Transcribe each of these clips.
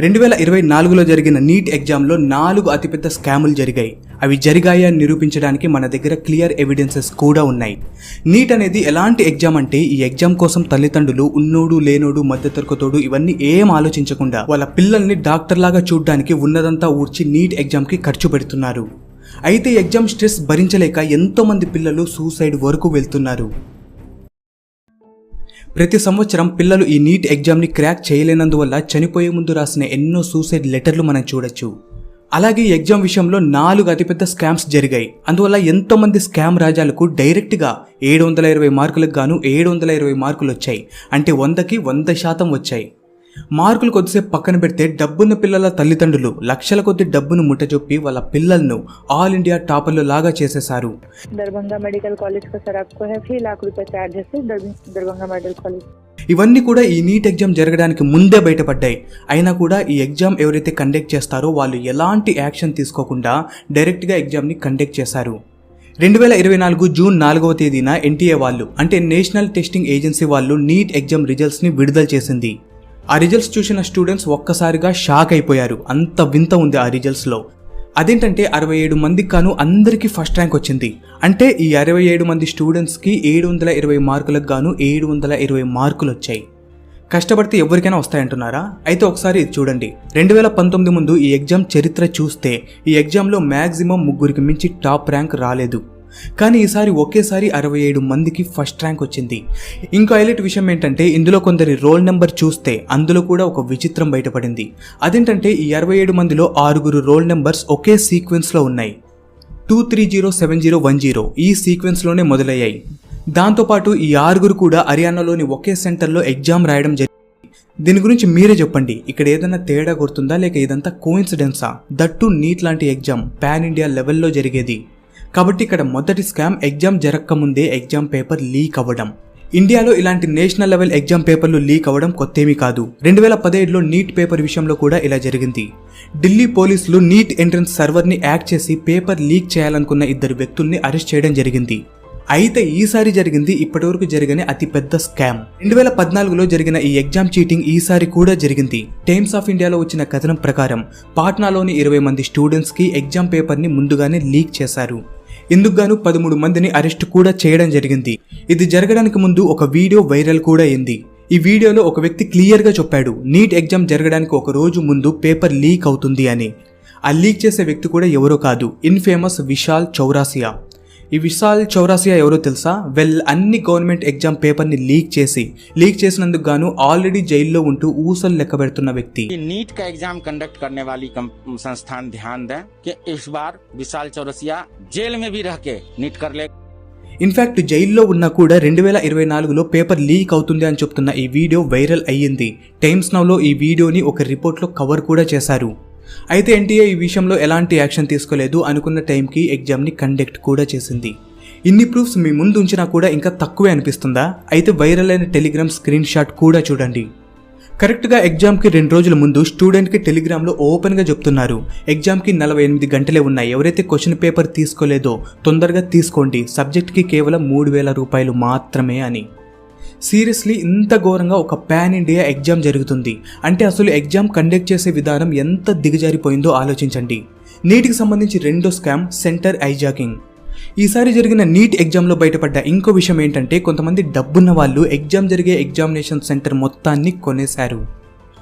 రెండు వేల ఇరవై నాలుగులో జరిగిన నీట్ ఎగ్జామ్లో నాలుగు అతిపెద్ద స్కాములు జరిగాయి. అవి జరిగాయని నిరూపించడానికి మన దగ్గర క్లియర్ ఎవిడెన్సెస్ కూడా ఉన్నాయి. నీట్ అనేది ఎలాంటి ఎగ్జామ్ అంటే ఈ ఎగ్జామ్ కోసం తల్లిదండ్రులు ఉన్నోడు లేనోడు మధ్యతరగతోడు ఇవన్నీ ఏం ఆలోచించకుండా వాళ్ళ పిల్లల్ని డాక్టర్లాగా చూడడానికి ఉన్నదంతా ఊడ్చి నీట్ ఎగ్జామ్కి ఖర్చు పెడుతున్నారు. అయితే ఎగ్జామ్ స్ట్రెస్ భరించలేక ఎంతోమంది పిల్లలు సూసైడ్ వరకు వెళ్తున్నారు. ప్రతి సంవత్సరం పిల్లలు ఈ నీట్ ఎగ్జామ్ని క్రాక్ చేయలేనందువల్ల చనిపోయే ముందు రాసిన ఎన్నో సూసైడ్ లెటర్లు మనం చూడొచ్చు. అలాగే ఈ ఎగ్జామ్ విషయంలో నాలుగు అతిపెద్ద స్కామ్స్ జరిగాయి. అందువల్ల ఎంతోమంది స్కామ్ రాజాలకు డైరెక్ట్గా ఏడు వందల ఇరవై మార్కులకు గాను ఏడు వందల ఇరవై మార్కులు వచ్చాయి అంటే వందకి వంద శాతం వచ్చాయి. మార్కులు కొద్దిసేపు పక్కన పెడితే డబ్బున్న పిల్లల తల్లిదండ్రులు లక్షల కొద్ది డబ్బును ముట్టజొప్పి వాళ్ళ పిల్లలను ఆల్ ఇండియా టాపర్లు లాగా చేసేశారు. దర్భంగా మెడికల్ కాలేజ్ ఇవన్నీ కూడా ఈ నీట్ ఎగ్జామ్ జరగడానికి ముందే బయటపడ్డాయి. అయినా కూడా ఈ ఎగ్జామ్ ఎవరైతే కండక్ట్ చేస్తారో వాళ్ళు ఎలాంటి యాక్షన్ తీసుకోకుండా డైరెక్ట్గా ఎగ్జామ్ని కండక్ట్ చేశారు. రెండు వేల ఇరవై నాలుగు జూన్ నాలుగవ తేదీన ఎన్టీఏ వాళ్ళు అంటే నేషనల్ టెస్టింగ్ ఏజెన్సీ వాళ్ళు నీట్ ఎగ్జామ్ రిజల్ట్స్ని విడుదల చేసింది. ఆ రిజల్ట్స్ చూసిన స్టూడెంట్స్ ఒక్కసారిగా షాక్ అయిపోయారు. అంత వింత ఉంది ఆ రిజల్ట్స్లో అదేంటంటే అరవై ఏడు మందికి కాను అందరికీ ఫస్ట్ ర్యాంక్ వచ్చింది. అంటే ఈ అరవై ఏడు మంది స్టూడెంట్స్కి ఏడు వందల ఇరవై మార్కులకు గాను ఏడు వందల ఇరవై మార్కులు వచ్చాయి. కష్టపడితే ఎవరికైనా వస్తాయంటున్నారా? అయితే ఒకసారి ఇది చూడండి. రెండు వేల పంతొమ్మిది ముందు ఈ ఎగ్జామ్ చరిత్ర చూస్తే ఈ ఎగ్జామ్లో మ్యాక్సిమం ముగ్గురికి మించి టాప్ ర్యాంక్ రాలేదు. కానీ ఈసారి ఒకేసారి అరవై ఏడు మందికి ఫస్ట్ ర్యాంక్ వచ్చింది. ఇంకో హైలైట్ విషయం ఏంటంటే ఇందులో కొందరి రోల్ నెంబర్ చూస్తే అందులో కూడా ఒక విచిత్రం బయటపడింది. అదేంటంటే ఈ అరవై ఏడు మందిలో ఆరుగురు రోల్ నెంబర్స్ ఒకే సీక్వెన్స్లో ఉన్నాయి. Two three zero seven zero one zero ఈ సీక్వెన్స్లోనే మొదలయ్యాయి. దాంతోపాటు ఈ ఆరుగురు కూడా హర్యానాలోని ఒకే సెంటర్లో ఎగ్జామ్ రాయడం జరిగింది. దీని గురించి మీరే చెప్పండి. ఇక్కడ ఏదైనా తేడా గుర్తుందా? లేక ఇదంతా కోయిన్సిడెన్సా దట్టు నీట్ లాంటి ఎగ్జామ్ పాన్ ఇండియా లెవెల్లో జరిగేది. కాబట్టి ఇక్కడ మొదటి స్కామ్ ఎగ్జామ్ జరగకముందే ఎగ్జామ్ పేపర్ లీక్ అవ్వడం. ఇండియాలో ఇలాంటి నేషనల్ లెవెల్ ఎగ్జామ్ పేపర్లు లీక్ అవ్వడం కొత్తేమీ కాదు. రెండు వేల పదిహేడులో నీట్ పేపర్ విషయంలో కూడా ఇలా జరిగింది. ఢిల్లీ పోలీసులు నీట్ ఎంట్రన్స్ సర్వర్ని యాక్ట్ చేసి పేపర్ లీక్ చేయాలనుకున్న ఇద్దరు వ్యక్తుల్ని అరెస్ట్ చేయడం జరిగింది. అయితే ఈసారి జరిగింది ఇప్పటివరకు జరిగిన అతిపెద్ద స్కామ్. రెండు వేల పద్నాలుగులో జరిగిన ఈ ఎగ్జామ్ చీటింగ్ ఈసారి కూడా జరిగింది. టైమ్స్ ఆఫ్ ఇండియాలో వచ్చిన కథనం ప్రకారం పాట్నాలోని ఇరవై మంది స్టూడెంట్స్కి ఎగ్జామ్ పేపర్ని ముందుగానే లీక్ చేశారు. ఇందుకుగాను పదమూడు మందిని అరెస్ట్ కూడా చేయడం జరిగింది. ఇది జరగడానికి ముందు ఒక వీడియో వైరల్ కూడా అయింది. ఈ వీడియోలో ఒక వ్యక్తి క్లియర్గా చెప్పాడు నీట్ ఎగ్జామ్ జరగడానికి ఒక రోజు ముందు పేపర్ లీక్ అవుతుంది అని. ఆ లీక్ చేసే వ్యక్తి కూడా ఎవరో కాదు ఇన్ఫేమస్ విశాల్ చౌరాసియా. ఈ విశాల్ చౌరాసియా ఎవరో తెలుసా వెల్ అన్ని గవర్నమెంట్ ఎగ్జామ్ పేపర్ని లీక్ చేసి లీక్ చేసినందుకు గాను ఆల్రెడీ జైల్లో ఉంటూ ఊసలు లెక్క పెడుతున్న వ్యక్తి कि नीट का एग्जाम कंडक्ट करने वाली कम- संस्थान ध्यान दें कि इस बार विशाल चौरसिया जेल में भी रह के नीट कर ले ఇన్ఫాక్ట్ జైల్లో ఉన్నా కూడా రెండు వేల ఇరవై నాలుగులో పేపర్ లీక్ అవుతుంది అని చెప్తున్న ఈ వీడియో వైరల్ అయ్యింది టైమ్స్ నౌలో ఈ వీడియోని ఒక రిపోర్ట్లో కవర్ కూడా చేశారు అయితే ఎన్టీఏ ఈ విషయంలో ఎలాంటి యాక్షన్ తీసుకోలేదు అనుకున్న టైంకి ఎగ్జామ్ని కండక్ట్ కూడా చేసింది. ఇన్ని ప్రూఫ్స్ మీ ముందు ఉంచినా కూడా ఇంకా తక్కువే అనిపిస్తుందా? అయితే వైరల్ అయిన టెలిగ్రామ్ స్క్రీన్ షాట్ కూడా చూడండి. కరెక్ట్గా ఎగ్జామ్కి రెండు రోజుల ముందు స్టూడెంట్కి టెలిగ్రామ్లో ఓపెన్గా చెప్తున్నారు. ఎగ్జామ్కి నలభై ఎనిమిది గంటలే ఉన్నాయి. ఎవరైతే క్వశ్చన్ పేపర్ తీసుకోలేదో తొందరగా తీసుకోండి. సబ్జెక్ట్కి కేవలం మూడు వేల రూపాయలు మాత్రమే అని. సీరియస్లీ ఇంత ఘోరంగా ఒక పాన్ ఇండియా ఎగ్జామ్ జరుగుతుంది. అంటే అసలు ఎగ్జామ్ కండక్ట్ చేసే విధానం ఎంత దిగజారిపోయిందో ఆలోచించండి. నీటికి సంబంధించి రెండో స్కామ్ సెంటర్ ఐజాకింగ్ ఈసారి జరిగిన నీట్ ఎగ్జామ్లో బయటపడ్డ ఇంకో విషయం ఏంటంటే కొంతమంది డబ్బున్న వాళ్ళు ఎగ్జామ్ జరిగే ఎగ్జామినేషన్ సెంటర్ మొత్తాన్ని కొనేశారు.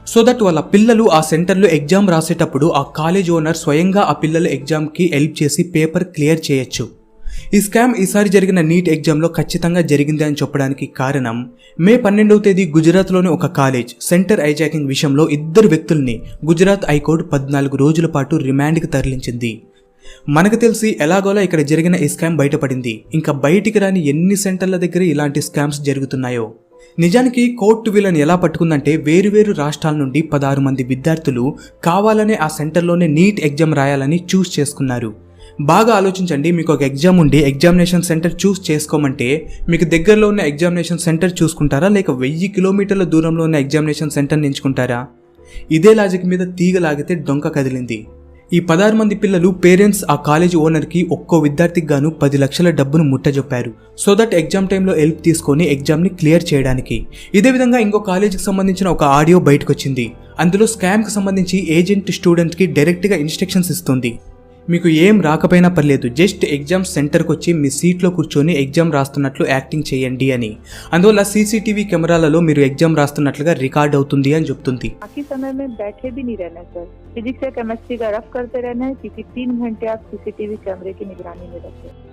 సో దట్ వాళ్ళ పిల్లలు ఆ సెంటర్లో ఎగ్జామ్ రాసేటప్పుడు ఆ కాలేజ్ ఓనర్ స్వయంగా ఆ పిల్లల ఎగ్జామ్కి హెల్ప్ చేసి పేపర్ క్లియర్ చేయొచ్చు. ఈ స్కామ్ ఈసారి జరిగిన నీట్ ఎగ్జామ్లో ఖచ్చితంగా జరిగింది అని చెప్పడానికి కారణం మే పన్నెండవ తేదీ గుజరాత్లోని ఒక కాలేజ్ సెంటర్ ఐజాకింగ్ విషయంలో ఇద్దరు వ్యక్తుల్ని గుజరాత్ హైకోర్టు పద్నాలుగు రోజుల పాటు రిమాండ్కి తరలించింది. మనకు తెలిసి ఎలాగోలా ఇక్కడ జరిగిన ఈ స్కామ్ బయటపడింది. ఇంకా బయటికి రాని ఎన్ని సెంటర్ల దగ్గర ఇలాంటి స్కామ్స్ జరుగుతున్నాయో? నిజానికి కోర్టు వీళ్ళని ఎలా పట్టుకుందంటే వేరువేరు రాష్ట్రాల నుండి పదహారు మంది విద్యార్థులు కావాలనే ఆ సెంటర్లోనే నీట్ ఎగ్జామ్ రాయాలని చూస్ చేసుకున్నారు. బాగా ఆలోచించండి మీకు ఒక ఎగ్జామ్ ఉండి ఎగ్జామినేషన్ సెంటర్ చూస్ చేసుకోమంటే మీకు దగ్గరలో ఉన్న ఎగ్జామినేషన్ సెంటర్ చూసుకుంటారా? లేక వెయ్యి కిలోమీటర్ల దూరంలో ఉన్న ఎగ్జామినేషన్ సెంటర్ని ఎంచుకుంటారా? ఇదే లాజిక్ మీద తీగ లాగితే డొంక కదిలింది. ఈ పదహారు మంది పిల్లలు పేరెంట్స్ ఆ కాలేజ్ ఓనర్కి ఒక్కో విద్యార్థికి గాను పది లక్షల డబ్బును ముట్టజొప్పారు. సో దట్ ఎగ్జామ్ టైంలో హెల్ప్ తీసుకొని ఎగ్జామ్ని క్లియర్ చేయడానికి. ఇదే విధంగా ఇంకో కాలేజీకి సంబంధించిన ఒక ఆడియో బయటకు వచ్చింది అందులో స్కామ్కి సంబంధించి ఏజెంట్ స్టూడెంట్కి డైరెక్ట్గా ఇన్స్ట్రక్షన్స్ ఇస్తుంది. మీకు ఏం రాకపోయినా పర్లేదు జస్ట్ ఎగ్జామ్ సెంటర్కి వచ్చి మీ సీట్లో కూర్చొని ఎగ్జామ్ రాస్తున్నట్లు యాక్టింగ్ చేయండి అని అందువల్ల సీసీటీవీ కెమెరాలలో మీరు ఎగ్జామ్ రాస్తున్నట్లుగా రికార్డ్ అవుతుంది అని చెప్తుంది बाकी समय में बैठे भी नहीं रहना सर फिजिक्स या केमिस्ट्री का रफ करते रहना है क्योंकि तीन घंटे आप सीसीटीवी कैमरे की निगरानी में रहते हैं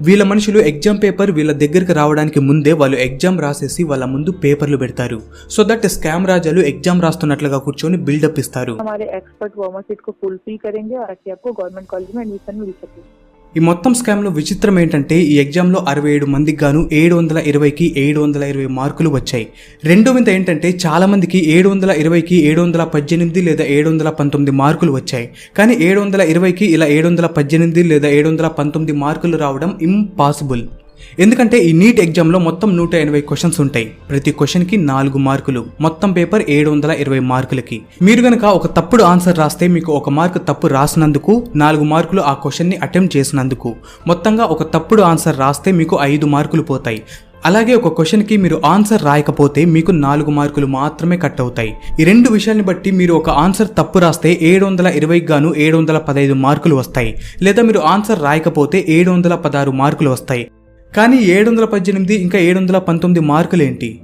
వీళ్ళ మనుషులు ఎగ్జామ్ పేపర్ వీళ్ళ దగ్గరికి రావడానికి ముందే వాళ్ళు ఎగ్జామ్ రాసేసి వాళ్ళ ముందు పేపర్లు పెడతారు సో దట్ స్కామ్ రాజాలు ఎగ్జామ్ రాస్తున్నట్లుగా కూర్చొని బిల్డప్ ఇస్తారు हमारे एक्सपर्ट वार्मर सीट को फुलफिल करेंगे और ताकि आपको गवर्नमेंट कॉलेज में एडमिशन मिल सके ఈ మొత్తం స్కామ్లో విచిత్రం ఏంటంటే ఈ ఎగ్జామ్లో అరవై ఏడు మందికి గాను ఏడు వందల ఇరవైకి ఏడు వందల ఇరవై మార్కులు వచ్చాయి. రెండో వింత ఏంటంటే చాలా మందికి ఏడు వందల ఇరవైకి ఏడు వందల పద్దెనిమిది లేదా ఏడు వందల పంతొమ్మిది మార్కులు వచ్చాయి. కానీ ఏడు వందల ఇరవైకి ఇలా ఏడు వందల పద్దెనిమిది లేదా ఏడు వందల పంతొమ్మిది మార్కులు రావడం ఇంపాసిబుల్ ఎందుకంటే ఈ నీట్ ఎగ్జామ్లో మొత్తం నూట ఎనభై క్వశ్చన్స్ ఉంటాయి. ప్రతి క్వశ్చన్కి నాలుగు మార్కులు. మొత్తం పేపర్ ఏడు వందల ఇరవై మార్కులకి. మీరు గనక ఒక తప్పుడు ఆన్సర్ రాస్తే మీకు ఒక మార్కు తప్పు రాసినందుకు నాలుగు మార్కులు ఆ క్వశ్చన్ని అటెంప్ట్ చేసినందుకు. మొత్తంగా ఒక తప్పుడు ఆన్సర్ రాస్తే మీకు ఐదు మార్కులు పోతాయి. అలాగే ఒక క్వశ్చన్కి మీరు ఆన్సర్ రాయకపోతే మీకు నాలుగు మార్కులు మాత్రమే కట్ అవుతాయి. ఈ రెండు విషయాల్ని బట్టి మీరు ఒక ఆన్సర్ తప్పు రాస్తే ఏడు వందల ఇరవై గాను ఏడు వందల పదహైదు మార్కులు వస్తాయి. లేదా మీరు ఆన్సర్ రాయకపోతే ఏడు వందల పదహారు మార్కులు వస్తాయి. కానీ ఏడు వందల పద్దెనిమిది ఇంకా ఏడు వందల పంతొమ్మిది మార్కులు ఏంటి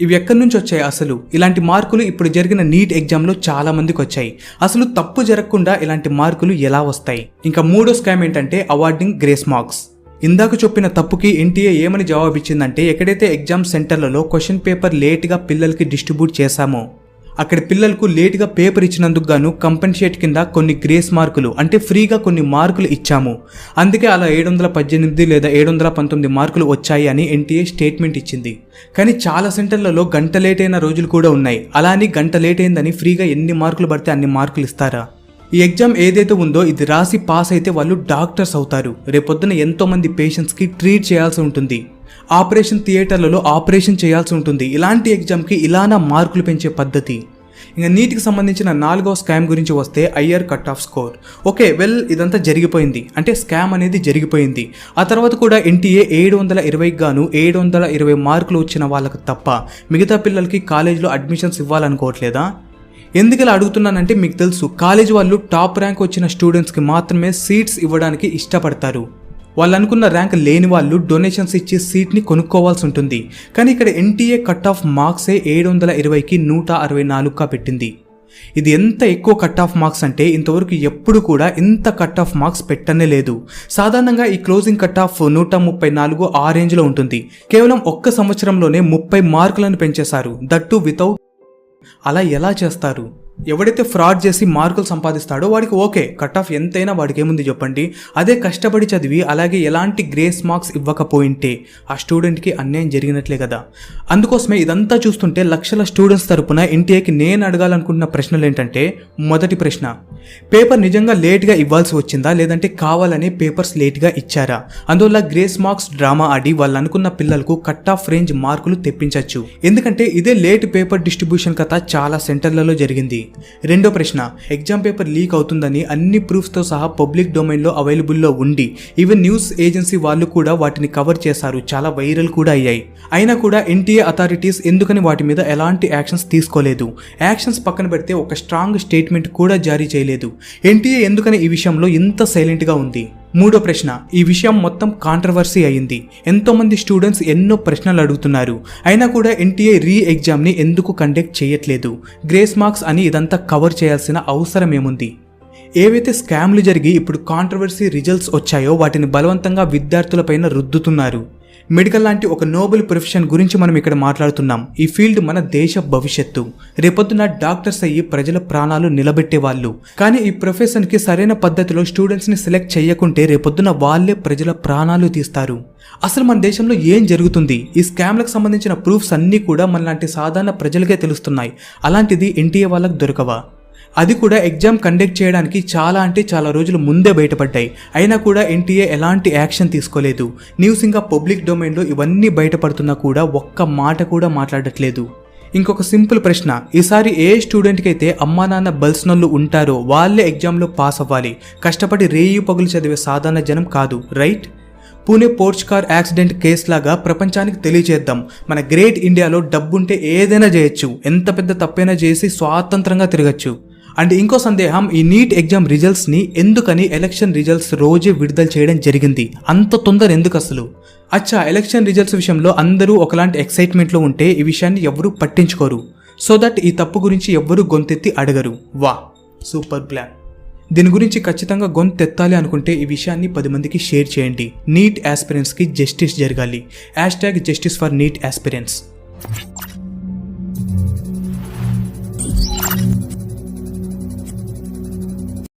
ఇవి ఎక్కడి నుంచి వచ్చాయి అసలు? ఇలాంటి మార్కులు ఇప్పుడు జరిగిన నీట్ ఎగ్జామ్లో చాలా మందికి వచ్చాయి. అసలు తప్పు జరగకుండా ఇలాంటి మార్కులు ఎలా వస్తాయి? ఇంకా మూడో స్కామ్ ఏంటంటే అవార్డింగ్ గ్రేస్ మార్క్స్. ఇందాక చెప్పిన తప్పుకి ఎన్టీఏ ఏమని జవాబిచ్చిందంటే ఎక్కడైతే ఎగ్జామ్ సెంటర్లలో క్వశ్చన్ పేపర్ లేట్గా పిల్లలకి డిస్ట్రిబ్యూట్ చేశామో అక్కడ పిల్లలకు లేటుగా పేపర్ ఇచ్చినందుకు గాను కంపెన్సేట్ కింద కొన్ని గ్రేస్ మార్కులు అంటే ఫ్రీగా కొన్ని మార్కులు ఇచ్చాము. అందుకే అలా ఏడు వందల పద్దెనిమిది లేదా ఏడు వందల పంతొమ్మిది మార్కులు వచ్చాయి అని ఎన్టీఏ స్టేట్మెంట్ ఇచ్చింది. కానీ చాలా సెంటర్లలో గంట లేట్ అయిన రోజులు కూడా ఉన్నాయి. అలా అని గంట లేట్ అయిందని ఫ్రీగా ఎన్ని మార్కులు పడితే అన్ని మార్కులు ఇస్తారా? ఈ ఎగ్జామ్ ఏదైతే ఉందో ఇది రాసి పాస్ అయితే వాళ్ళు డాక్టర్స్ అవుతారు. రేపొద్దున ఎంతోమంది పేషెంట్స్కి ట్రీట్ చేయాల్సి ఉంటుంది. ఆపరేషన్ థియేటర్లలో ఆపరేషన్ చేయాల్సి ఉంటుంది. ఇలాంటి ఎగ్జామ్కి ఇలానా మార్కులు పెంచే పద్ధతి. ఇంకా నీటికి సంబంధించిన నాలుగవ స్కామ్ గురించి వస్తే IR cut off score. Okay well ఇదంతా జరిగిపోయింది. అంటే స్కామ్ అనేది జరిగిపోయింది. ఆ తర్వాత కూడా ఎన్టీఏ ఏడు వందల ఇరవైకి గాను ఏడు వందల ఇరవై మార్కులు వచ్చిన వాళ్ళకి తప్ప మిగతా పిల్లలకి కాలేజీలో అడ్మిషన్స్ ఇవ్వాలనుకోవట్లేదా? ఎందుకు ఇలా అడుగుతున్నానంటే మీకు తెలుసు. కాలేజ్ వాళ్ళు టాప్ ర్యాంక్ వచ్చిన స్టూడెంట్స్కి మాత్రమే సీట్స్ ఇవ్వడానికి ఇష్టపడతారు. వాళ్ళు అనుకున్న ర్యాంక్ లేని వాళ్ళు డొనేషన్స్ ఇచ్చి సీట్ని కొనుక్కోవాల్సి ఉంటుంది. కానీ ఇక్కడ ఎన్టీఏ కట్ ఆఫ్ మార్క్సే ఏడు వందల ఇరవైకి నూట అరవై నాలుగుగా పెట్టింది. ఇది ఎంత ఎక్కువ కట్ ఆఫ్ మార్క్స్ అంటే ఇంతవరకు ఎప్పుడు కూడా ఇంత కట్ ఆఫ్ మార్క్స్ పెట్టనే లేదు. సాధారణంగా ఈ క్లోజింగ్ కట్ ఆఫ్ నూట ముప్పై నాలుగు ఆ రేంజ్లో ఉంటుంది. కేవలం ఒక్క సంవత్సరంలోనే ముప్పై మార్కులను పెంచేశారు. దట్టు వితౌట్ అలా ఎలా చేస్తారు? ఎవడైతే ఫ్రాడ్ చేసి మార్కులు సంపాదిస్తాడో వాడికి ఓకే కట్ ఆఫ్ ఎంతైనా వాడికి ఏముంది చెప్పండి. అదే కష్టపడి చదివి అలాగే ఎలాంటి గ్రేస్ మార్క్స్ ఇవ్వకపోయింటే ఆ స్టూడెంట్కి అన్యాయం జరిగినట్లే కదా. అందుకోసమే ఇదంతా చూస్తుంటే లక్షల స్టూడెంట్స్ తరపున ఎన్టీఏకి నేను అడగాలనుకుంటున్న ప్రశ్నలు ఏంటంటే మొదటి ప్రశ్న పేపర్ నిజంగా లేట్గా ఇవ్వాల్సి వచ్చిందా లేదంటే కావాలని పేపర్స్ లేట్గా ఇచ్చారా? అందువల్ల గ్రేస్ మార్క్స్ డ్రామా ఆడి వాళ్ళు అనుకున్న పిల్లలకు కట్ ఆఫ్ రేంజ్ మార్కులు తెప్పించవచ్చు ఎందుకంటే ఇదే లేట్ పేపర్ డిస్ట్రిబ్యూషన్ కథ చాలా సెంటర్లలో జరిగింది. రెండో ప్రశ్న ఎగ్జామ్ పేపర్ లీక్ అవుతుందని అన్ని ప్రూఫ్స్తో సహా పబ్లిక్ డొమైన్లో అవైలబుల్లో ఉండి ఈవెన్ న్యూస్ ఏజెన్సీ వాళ్ళు కూడా వాటిని కవర్ చేశారు. చాలా వైరల్ కూడా అయ్యాయి. అయినా కూడా ఎన్టీఏ అథారిటీస్ ఎందుకని వాటి మీద ఎలాంటి యాక్షన్స్ తీసుకోలేదు? యాక్షన్స్ పక్కన పెడితే ఒక స్ట్రాంగ్ స్టేట్మెంట్ కూడా జారీ చేయలేదు. ఎన్టీఏ ఎందుకని ఈ విషయంలో ఇంత సైలెంట్గా ఉంది? మూడో ప్రశ్న ఈ విషయం మొత్తం కాంట్రవర్సీ అయింది. ఎంతోమంది స్టూడెంట్స్ ఎన్నో ప్రశ్నలు అడుగుతున్నారు. అయినా కూడా ఎన్టీఏ రీ ఎగ్జామ్ని ఎందుకు కండక్ట్ చేయట్లేదు? గ్రేస్ మార్క్స్ అని ఇదంతా కవర్ చేయాల్సిన అవసరం ఏముంది? ఏవైతే స్కామ్లు జరిగి ఇప్పుడు కాంట్రవర్సీ రిజల్ట్స్ వచ్చాయో వాటిని బలవంతంగా విద్యార్థులపైన రుద్దుతున్నారు. మెడికల్ లాంటి ఒక నోబెల్ ప్రొఫెషన్ గురించి మనం ఇక్కడ మాట్లాడుతున్నాం. ఈ ఫీల్డ్ మన దేశ భవిష్యత్తు. రేపొద్దున డాక్టర్స్ అయ్యి ప్రజల ప్రాణాలు నిలబెట్టే వాళ్ళు కానీ ఈ ప్రొఫెషన్కి సరైన పద్ధతిలో స్టూడెంట్స్ని సెలెక్ట్ చేయకుంటే రేపొద్దున వాళ్ళే ప్రజల ప్రాణాలు తీస్తారు. అసలు మన దేశంలో ఏం జరుగుతుంది? ఈ స్కామ్లకు సంబంధించిన ప్రూఫ్స్ అన్నీ కూడా మనలాంటి సాధారణ ప్రజలకే తెలుస్తున్నాయి. అలాంటిది ఎన్టీఏ వాళ్ళకు దొరకవా? అది కూడా ఎగ్జామ్ కండక్ట్ చేయడానికి చాలా అంటే చాలా రోజులు ముందే బయటపడ్డాయి. అయినా కూడా ఎన్టీఏ ఎలాంటి యాక్షన్ తీసుకోలేదు. న్యూస్ ఇంకా పబ్లిక్ డొమైన్లో ఇవన్నీ బయటపడుతున్నా కూడా ఒక్క మాట కూడా మాట్లాడట్లేదు. ఇంకొక సింపుల్ ప్రశ్న ఈసారి ఏ స్టూడెంట్కి అయితే అమ్మా నాన్న బల్సినోళ్ళు ఉంటారో వాళ్ళే ఎగ్జామ్లో పాస్ అవ్వాలి. కష్టపడి రేయు పగులు చదివే సాధారణ జనం కాదు right Pune Porsche car accident case లాగా ప్రపంచానికి తెలియజేద్దాం. మన గ్రేట్ ఇండియాలో డబ్బుంటే ఏదైనా చేయొచ్చు. ఎంత పెద్ద తప్పైనా చేసి స్వాతంత్రంగా తిరగచ్చు. అండ్ ఇంకో సందేహం ఈ నీట్ ఎగ్జామ్ రిజల్ట్స్ని ఎందుకని ఎలక్షన్ రిజల్ట్స్ రోజే విడుదల చేయడం జరిగింది? అంత తొందర ఎందుకు అసలు? అచ్చా ఎలక్షన్ రిజల్ట్స్ విషయంలో అందరూ ఒకలాంటి ఎక్సైట్మెంట్లో ఉంటే ఈ విషయాన్ని ఎవరూ పట్టించుకోరు. సో దట్ ఈ తప్పు గురించి ఎవ్వరూ గొంతెత్తి అడగరు. వా సూపర్ ప్లాన్. దీని గురించి ఖచ్చితంగా గొంతెత్తాలి అనుకుంటే ఈ విషయాన్ని పది మందికి షేర్ చేయండి. నీట్ ఆస్పిరెంట్స్కి జస్టిస్ జరగాలి. Hashtag justice for NEET aspirants